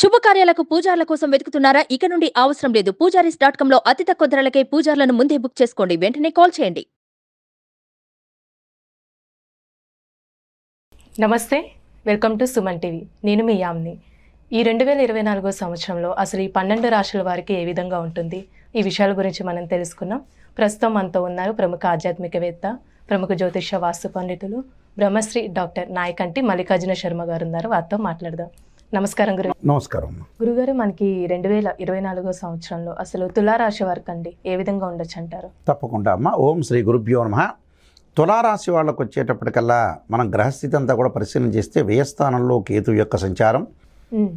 శుభకార్యాలకు పూజార్ల కోసం వెతుకుతున్నారా? ఇక నుండి అవసరం లేదు. పూజారీస్ డాట్ కాంలో అతి తక్కువ ధరలకే పూజార్లను ముందే బుక్ చేసుకోండి. వెంటనే కాల్ చేయండి. నమస్తే. Welcome to Suman TV. నేను మీ యామ్ని. ఈ రెండు వేల ఇరవై నాలుగో సంవత్సరంలో అసలు ఈ పన్నెండు రాశుల వారికి ఏ విధంగా ఉంటుంది? ఈ విషయాల గురించి మనం తెలుసుకున్నాం. ప్రస్తుతం మనతో ఉన్నారు ప్రముఖ ఆధ్యాత్మికవేత్త ప్రముఖ జ్యోతిష వాస్తు పండితులు బ్రహ్మశ్రీ డాక్టర్ నాయకంటి మల్లికార్జున శర్మ గారు ఉన్నారు. వారితో మాట్లాడదాం. నమస్కారం గురు. నమస్కారం. గురుగారు మనకి రెండు వేల ఇరవై నాలుగో సంవత్సరంలో అసలు తులారాశి వారికి అండి ఏ విధంగా ఉండొచ్చు అంటారు తప్పకుండా అమ్మ. ఓం శ్రీ గురుభ్యో నమ. తులారాశి వాళ్ళకు వచ్చేటప్పటికల్లా మనం గ్రహస్థితి అంతా కూడా పరిశీలన చేస్తే వ్యయస్థానంలో కేతు యొక్క సంచారం.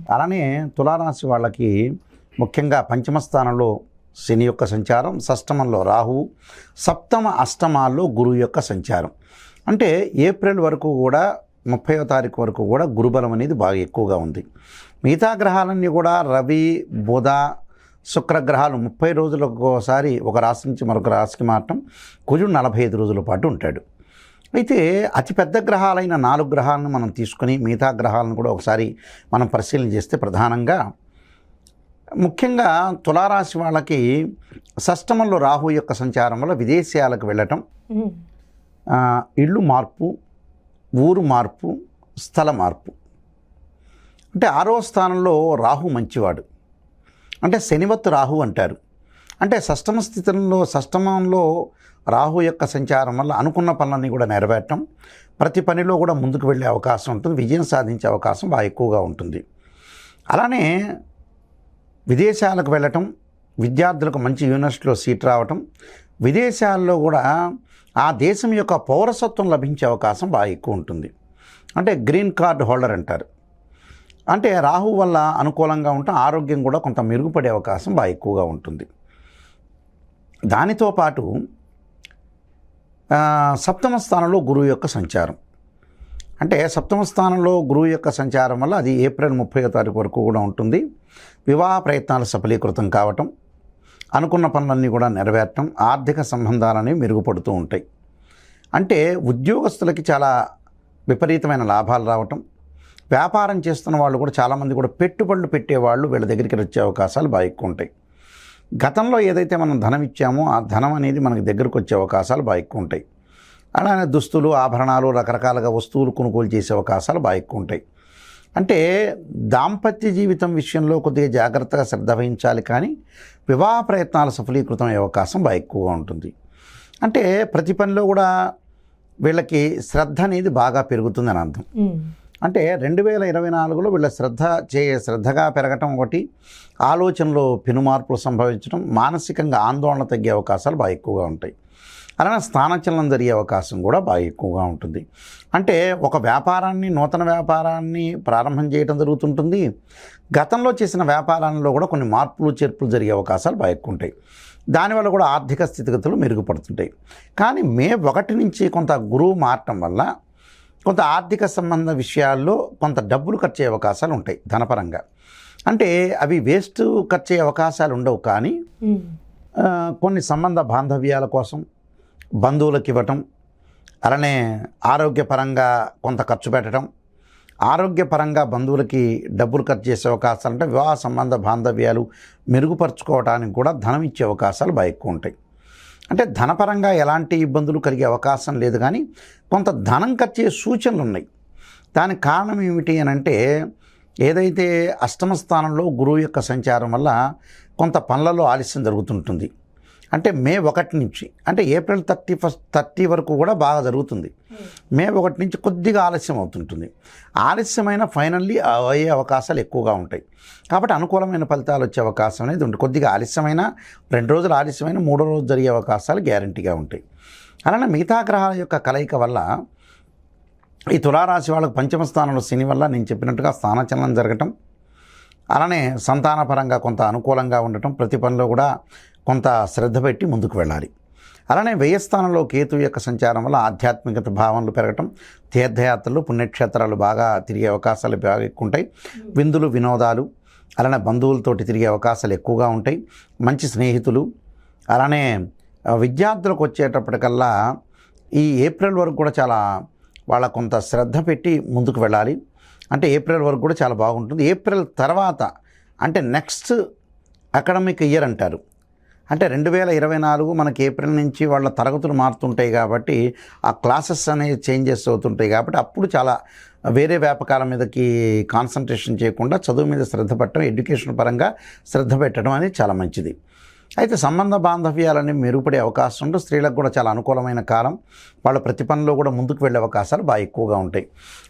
అలానే తులారాశి వాళ్ళకి ముఖ్యంగా పంచమ స్థానంలో శని యొక్క సంచారం షష్టమంలో రాహువు సప్తమ అష్టమాల్లో గురువు యొక్క సంచారం. అంటే ఏప్రిల్ వరకు కూడా ముప్పైవ తారీఖు వరకు కూడా గురుబలం అనేది బాగా ఎక్కువగా ఉంది. మిగతా గ్రహాలన్నీ కూడా రవి బుధ శుక్రగ్రహాలు ముప్పై రోజులకు ఒకసారి ఒక రాశి నుంచి మరొక రాశికి మారటం కుజుడు నలభై ఐదు రోజుల పాటు ఉంటాడు. అయితే అతిపెద్ద గ్రహాలైన నాలుగు గ్రహాలను మనం తీసుకుని మిగతా గ్రహాలను కూడా ఒకసారి మనం పరిశీలన చేస్తే ప్రధానంగా ముఖ్యంగా తులారాశి వాళ్ళకి షష్టమంలో రాహు యొక్క సంచారం వల్ల విదేశాలకు వెళ్ళటం ఇల్లు మార్పు ఊరు మార్పు స్థల మార్పు. అంటే ఆరో స్థానంలో రాహు మంచివాడు. అంటే శనివత్తు రాహు అంటారు. అంటే షష్టమ స్థితిలో షష్టమంలో రాహు యొక్క సంచారం వల్ల అనుకున్న పనులన్నీ కూడా నెరవేరటం ప్రతి పనిలో కూడా ముందుకు వెళ్ళే అవకాశం ఉంటుంది విజయం సాధించే అవకాశం బాగా ఎక్కువగా ఉంటుంది. అలానే విదేశాలకు వెళ్ళటం విద్యార్థులకు మంచి యూనివర్సిటీలో సీట్ రావటం విదేశాల్లో కూడా ఆ దేశం యొక్క పౌరసత్వం లభించే అవకాశం బాగా ఎక్కువ ఉంటుంది. అంటే గ్రీన్ కార్డ్ హోల్డర్ అంటారు. అంటే రాహు వల్ల అనుకూలంగా ఉంటే ఆరోగ్యం కూడా కొంత మెరుగుపడే అవకాశం బాగా ఎక్కువగా ఉంటుంది. దానితో పాటు సప్తమ స్థానంలో గురువు యొక్క సంచారం. అంటే సప్తమ స్థానంలో గురువు యొక్క సంచారం వల్ల అది ఏప్రిల్ ముప్పై తారీఖు వరకు కూడా ఉంటుంది. వివాహ ప్రయత్నాలు సఫలీకృతం కావటం అనుకున్న పనులన్నీ కూడా నెరవేరటం ఆర్థిక సంబంధాలనేవి మెరుగుపడుతూ ఉంటాయి. అంటే ఉద్యోగస్తులకి చాలా విపరీతమైన లాభాలు రావటం వ్యాపారం చేస్తున్న వాళ్ళు కూడా చాలామంది కూడా పెట్టుబడులు పెట్టేవాళ్ళు వీళ్ళ దగ్గరికి వచ్చే అవకాశాలు బాగా ఎక్కువ ఉంటాయి. గతంలో ఏదైతే మనం ధనం ఇచ్చామో ఆ ధనం అనేది మనకి దగ్గరకు వచ్చే అవకాశాలు బాగా ఎక్కువ ఉంటాయి. అలానే దుస్తులు ఆభరణాలు రకరకాలుగా వస్తువులు కొనుగోలు చేసే అవకాశాలు బాగా ఎక్కువ ఉంటాయి. అంటే దాంపత్య జీవితం విషయంలో కొద్దిగా జాగ్రత్తగా శ్రద్ధ వహించాలి కానీ వివాహ ప్రయత్నాలు సఫలీకృతం అయ్యే అవకాశం బాగా ఎక్కువగా ఉంటుంది. అంటే ప్రతి పనిలో కూడా వీళ్ళకి శ్రద్ధ అనేది బాగా పెరుగుతుందని అర్థం. అంటే రెండు వేల ఇరవై నాలుగులో వీళ్ళ శ్రద్ధ చే శ్రద్ధగా పెరగటం ఒకటి ఆలోచనలో పెనుమార్పులు సంభవించడం మానసికంగా ఆందోళన తగ్గే అవకాశాలు బాగా ఎక్కువగా ఉంటాయి. అలానే స్థానచలనం జరిగే అవకాశం కూడా బాగా ఎక్కువగా ఉంటుంది. అంటే ఒక వ్యాపారాన్ని నూతన వ్యాపారాన్ని ప్రారంభం చేయడం జరుగుతుంటుంది. గతంలో చేసిన వ్యాపారాల్లో కూడా కొన్ని మార్పులు చేర్పులు జరిగే అవకాశాలు బాగా ఎక్కువ ఉంటాయి దానివల్ల కూడా ఆర్థిక స్థితిగతులు మెరుగుపడుతుంటాయి. కానీ మే ఒకటి నుంచి కొంత గురువు మారటం వల్ల కొంత ఆర్థిక సంబంధ విషయాల్లో కొంత డబ్బులు ఖర్చు అయ్యే అవకాశాలు ఉంటాయి ధనపరంగా. అంటే అవి వేస్ట్ ఖర్చు అయ్యే అవకాశాలు ఉండవు కానీ కొన్ని సంబంధ బాంధవ్యాల కోసం బంధువులకు ఇవ్వటం అలానే ఆరోగ్యపరంగా కొంత ఖర్చు పెట్టడం ఆరోగ్యపరంగా బంధువులకి డబ్బులు ఖర్చు చేసే అవకాశాలు అంటే వివాహ సంబంధ బాంధవ్యాలు మెరుగుపరచుకోవడానికి కూడా ధనం ఇచ్చే అవకాశాలు బాగా ఎక్కువ ఉంటాయి. అంటే ధనపరంగా ఎలాంటి ఇబ్బందులు కలిగే అవకాశం లేదు కానీ కొంత ధనం ఖర్చే సూచనలు ఉన్నాయి. దానికి కారణం ఏమిటి అని అంటే ఏదైతే అష్టమ స్థానంలో గురువు యొక్క సంచారం వల్ల కొంత పనులలో ఆలస్యం జరుగుతుంటుంది. అంటే మే ఒకటి నుంచి అంటే ఏప్రిల్ థర్టీ ఫస్ట్ థర్టీ వరకు కూడా బాగా జరుగుతుంది. మే ఒకటి నుంచి కొద్దిగా ఆలస్యం అవుతుంటుంది. ఆలస్యమైన ఫైనల్లీ అయ్యే అవకాశాలు ఎక్కువగా ఉంటాయి. కాబట్టి అనుకూలమైన ఫలితాలు వచ్చే అవకాశం అనేది ఉంటుంది. కొద్దిగా ఆలస్యమైన రెండు రోజులు ఆలస్యమైన మూడో రోజు జరిగే అవకాశాలు గ్యారంటీగా ఉంటాయి. అలానే మిగతా గ్రహాల యొక్క కలయిక వల్ల ఈ తులారాశి వాళ్ళకు పంచమ స్థానంలో శని వల్ల నేను చెప్పినట్టుగా స్థానచలనం జరగటం అలానే సంతానపరంగా కొంత అనుకూలంగా ఉండటం ప్రతి పనిలో కూడా కొంత శ్రద్ధ పెట్టి ముందుకు వెళ్ళాలి. అలానే వ్యయస్థానంలో కేతు యొక్క సంచారం వల్ల ఆధ్యాత్మికత భావనలు పెరగటం తీర్థయాత్రలు పుణ్యక్షేత్రాలు బాగా తిరిగే అవకాశాలు బాగా ఎక్కువ ఉంటాయి విందులు వినోదాలు అలానే బంధువులతోటి తిరిగే అవకాశాలు ఎక్కువగా ఉంటాయి. మంచి స్నేహితులు అలానే విద్యార్థులకు వచ్చేటప్పటికల్లా ఈ ఏప్రిల్ వరకు కూడా చాలా వాళ్ళ కొంత శ్రద్ధ పెట్టి ముందుకు వెళ్ళాలి. అంటే ఏప్రిల్ వరకు కూడా చాలా బాగుంటుంది. ఏప్రిల్ తర్వాత అంటే నెక్స్ట్ అకాడమిక్ ఇయర్ అంటారు. అంటే రెండు వేల ఇరవై నాలుగు మనకి ఏప్రిల్ నుంచి వాళ్ళ తరగతులు మారుతుంటాయి కాబట్టి ఆ క్లాసెస్ అనేవి చేంజెస్ అవుతుంటాయి కాబట్టి అప్పుడు చాలా వేరే వ్యాపకాల మీదకి కాన్సన్ట్రేషన్ చేయకుండా చదువు మీద శ్రద్ధ పెట్టడం ఎడ్యుకేషన్ పరంగా శ్రద్ధ పెట్టడం అనేది చాలా మంచిది. అయితే సంబంధ బాంధవ్యాలన్నీ మెరుగుపడే అవకాశం ఉంటుంది స్త్రీలకు కూడా చాలా అనుకూలమైన కాలం. వాళ్ళ ప్రతి పనిలో కూడా ముందుకు వెళ్ళే అవకాశాలు బాగా ఎక్కువగా ఉంటాయి.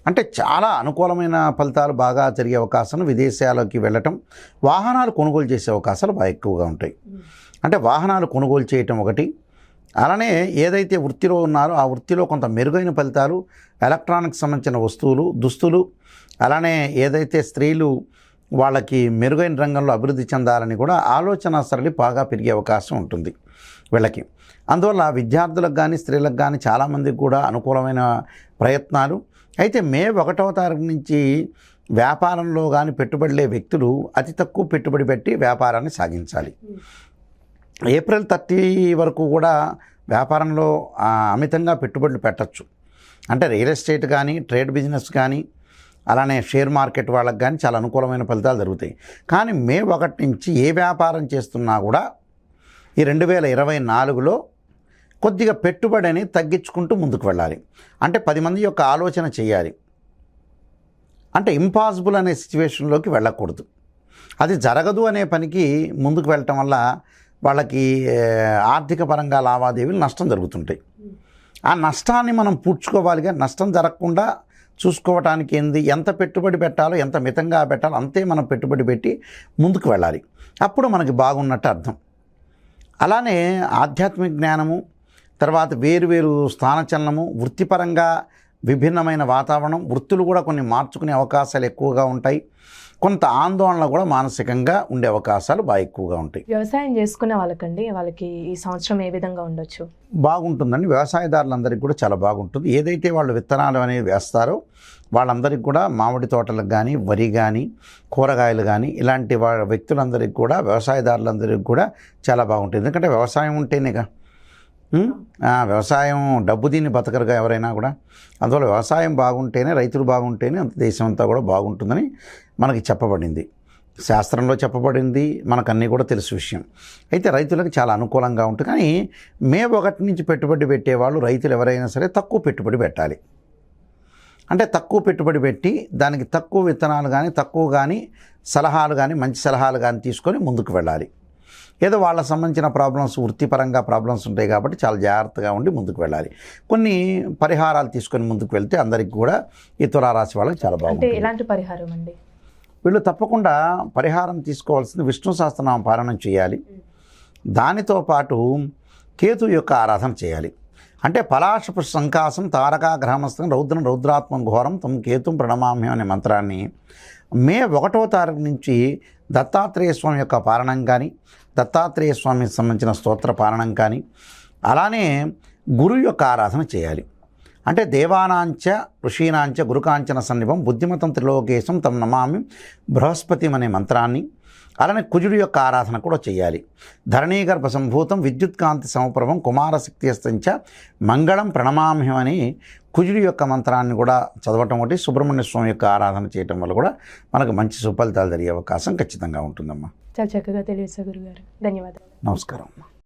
అంటే చాలా అనుకూలమైన ఫలితాలు బాగా జరిగే అవకాశం విదేశాలకి వెళ్ళటం వాహనాలు కొనుగోలు చేసే అవకాశాలు బాగా ఎక్కువగా ఉంటాయి. అంటే వాహనాలు కొనుగోలు చేయటం ఒకటి. అలానే ఏదైతే వృత్తిలో ఉన్నారో ఆ వృత్తిలో కొంత మెరుగైన ఫలితాలు ఎలక్ట్రానిక్స్ సంబంధించిన వస్తువులు దుస్తులు అలానే ఏదైతే స్త్రీలు వాళ్ళకి మెరుగైన రంగంలో అభివృద్ధి చెందాలని కూడా ఆలోచన సరళి బాగా పెరిగే అవకాశం ఉంటుంది వీళ్ళకి. అందువల్ల విద్యార్థులకు కానీ స్త్రీలకు కానీ చాలామందికి కూడా అనుకూలమైన ప్రయత్నాలు. అయితే మే ఒకటవ తారీఖు నుంచి వ్యాపారంలో కానీ పెట్టుబడిలే వ్యక్తులు అతి తక్కువ పెట్టుబడి పెట్టి వ్యాపారాన్ని సాగించాలి. ఏప్రిల్ థర్టీ వరకు కూడా వ్యాపారంలో అమితంగా పెట్టుబడులు పెట్టచ్చు. అంటే రియల్ ఎస్టేట్ కానీ ట్రేడ్ బిజినెస్ కానీ అలానే షేర్ మార్కెట్ వాళ్ళకి కానీ చాలా అనుకూలమైన ఫలితాలు జరుగుతాయి. కానీ మే ఒకటి నుంచి ఏ వ్యాపారం చేస్తున్నా కూడా ఈ రెండు వేల ఇరవై నాలుగులో కొద్దిగా పెట్టుబడిని తగ్గించుకుంటూ ముందుకు వెళ్ళాలి. అంటే పది మంది యొక్క ఆలోచన చేయాలి. అంటే ఇంపాసిబుల్ అనే సిచ్యువేషన్లోకి వెళ్ళకూడదు. అది జరగదు అనే పనికి ముందుకు వెళ్ళటం వల్ల వాళ్ళకి ఆర్థిక పరంగా లావాదేవీలు నష్టం జరుగుతుంటాయి. ఆ నష్టాన్ని మనం పూడ్చుకోవాలిగా నష్టం జరగకుండా చూసుకోవటానికి ఏంది? ఎంత పెట్టుబడి పెట్టాలో ఎంత మితంగా పెట్టాలో అంతే మనం పెట్టుబడి పెట్టి ముందుకు వెళ్ళాలి. అప్పుడు మనకి బాగున్నట్టు అర్థం. అలానే ఆధ్యాత్మిక జ్ఞానము తర్వాత వేరువేరు స్థానచలనము వృత్తిపరంగా విభిన్నమైన వాతావరణం వృత్తులు కూడా కొన్ని మార్చుకునే అవకాశాలు ఎక్కువగా ఉంటాయి. కొంత ఆందోళన కూడా మానసికంగా ఉండే అవకాశాలు బాగా ఎక్కువగా ఉంటాయి. వ్యవసాయం చేసుకునే వాళ్ళకండి వాళ్ళకి ఈ సంవత్సరం ఏ విధంగా ఉండొచ్చు? బాగుంటుందండి. వ్యవసాయదారులందరికీ కూడా చాలా బాగుంటుంది. ఏదైతే వాళ్ళు విత్తనాలు అనేవి వేస్తారో వాళ్ళందరికీ కూడా మామిడి తోటలకు కానీ వరి కానీ కూరగాయలు కానీ ఇలాంటి వా వ్యక్తులందరికీ కూడా వ్యవసాయదారులందరికీ కూడా చాలా బాగుంటుంది. ఎందుకంటే వ్యవసాయం ఉంటేనేగా వ్యవసాయం డబ్బు దీన్ని బతకరుగా ఎవరైనా కూడా. అందువల్ల వ్యవసాయం బాగుంటేనే రైతులు బాగుంటేనే అంత దేశం అంతా కూడా బాగుంటుందని మనకి చెప్పబడింది. శాస్త్రంలో చెప్పబడింది. మనకు అన్నీ కూడా తెలుసు విషయం. అయితే రైతులకు చాలా అనుకూలంగా ఉంటుంది. కానీ మే ఒకటి నుంచి పెట్టుబడి పెట్టేవాళ్ళు రైతులు ఎవరైనా సరే తక్కువ పెట్టుబడి పెట్టాలి. అంటే తక్కువ పెట్టుబడి పెట్టి దానికి తక్కువ విత్తనాలు కానీ తక్కువ కానీ సలహాలు కానీ మంచి సలహాలు కానీ తీసుకొని ముందుకు వెళ్ళాలి. ఏదో వాళ్ళకి సంబంధించిన ప్రాబ్లమ్స్ వృత్తిపరంగా ప్రాబ్లమ్స్ ఉంటాయి కాబట్టి చాలా జాగ్రత్తగా ఉండి ముందుకు వెళ్ళాలి. కొన్ని పరిహారాలు తీసుకొని ముందుకు వెళ్తే అందరికి కూడా ఈ తులారాశి వాళ్ళకి చాలా బాగుంటుంది. ఎలాంటి పరిహారం అండి? వీళ్ళు తప్పకుండా పరిహారం తీసుకోవాల్సింది విష్ణు సహస్రనామ పారాయణం చేయాలి. దానితో పాటు కేతు యొక్క ఆరాధన చేయాలి. అంటే పలాశపు సంకాసం తారకా గ్రహమస్తం రౌద్రం రౌద్రాత్మం ఘోరం తమ కేతుం ప్రణమామ్యం అనే మంత్రాన్ని మే ఒకటో తారీఖు నుంచి దత్తాత్రేయ స్వామి యొక్క పారణం కానీ దత్తాత్రేయ స్వామికి సంబంధించిన స్తోత్ర పారణం కానీ అలానే గురువు యొక్క ఆరాధన చేయాలి. అంటే దేవానాంచ ఋషీనాంచ గురుకాంచన సన్నిభం బుద్ధిమతం త్రిలోకేశం తమ నమామి బృహస్పతి అనే మంత్రాన్ని అలానే కుజుడి యొక్క ఆరాధన కూడా చేయాలి. ధరణీగర్భ సంభూతం విద్యుత్కాంతి సమప్రభం కుమారశక్తి అస్తంచ మంగళం ప్రణమామ్యం అని కుజుడి యొక్క మంత్రాన్ని కూడా చదవటం ఒకటి సుబ్రహ్మణ్య స్వామి యొక్క ఆరాధన చేయటం వల్ల కూడా మనకు మంచి సుఫలితాలు జరిగే అవకాశం ఖచ్చితంగా ఉంటుందమ్మా. చాలా చక్కగా తెలియదు గురుగారు. ధన్యవాదాలు. నమస్కారం అమ్మా.